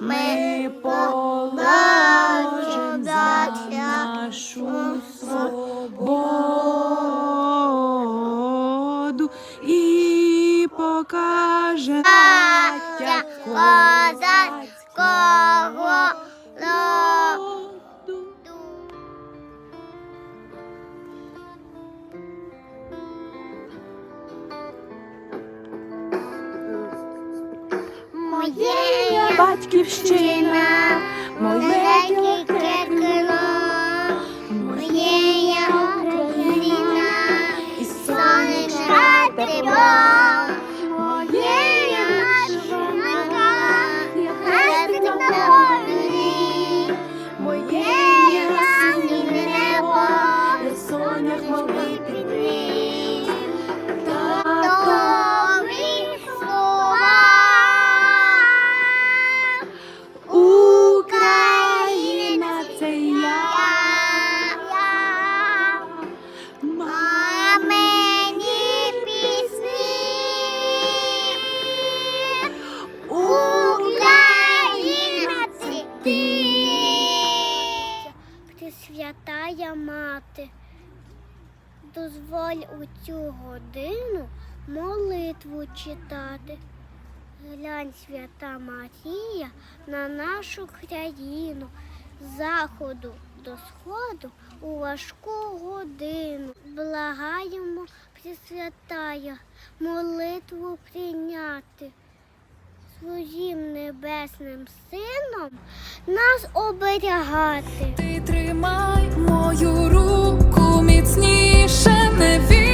ми положим за нашу свободу і покаже козацького Моєї батьківщина, моє. дозволь у цю годину молитву читати. Глянь, свята Марія на нашу країну з заходу до сходу у важку годину. Благаємо, Пресвятая, молитву прийняти. Своїм небесним сином нас оберігати. Ти тримай мою руку міцні. zawieszone w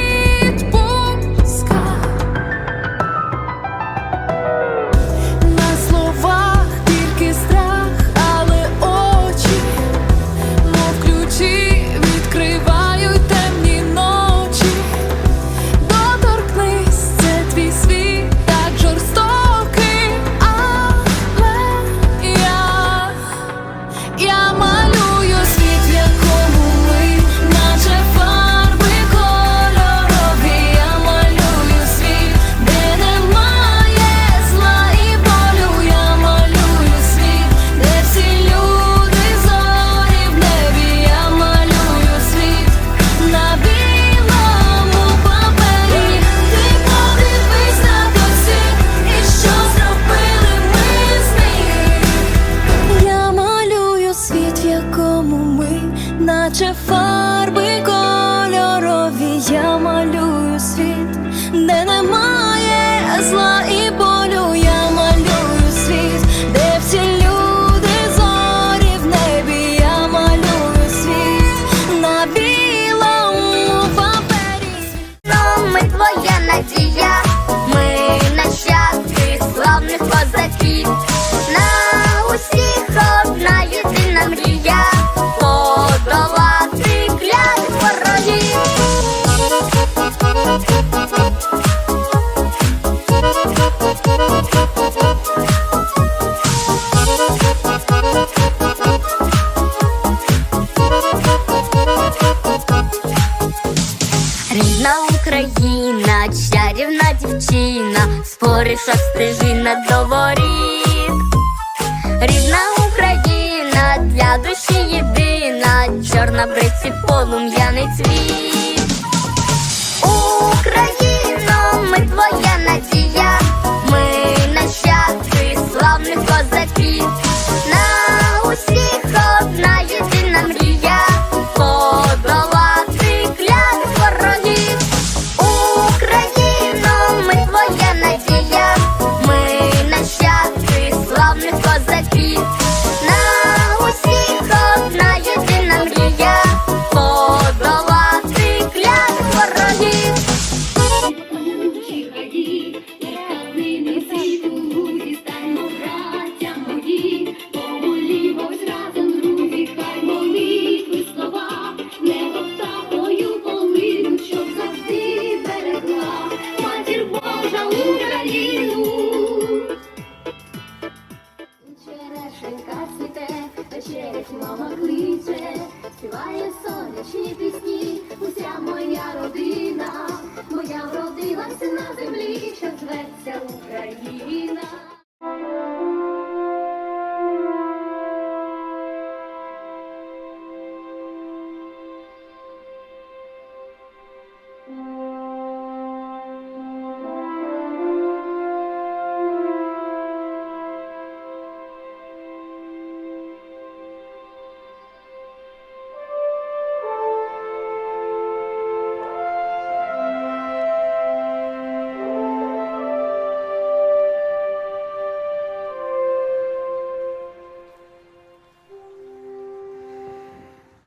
країна, чарівна дівчина, спориша стежина до воріт. Рідна Україна для душі єдина, чорна бриці полум'яний цвіт. Україна, ми твоя. Як мама кличе, співає сонячні пісні, уся моя родина, моя вродилася на землі, що зветься Україна.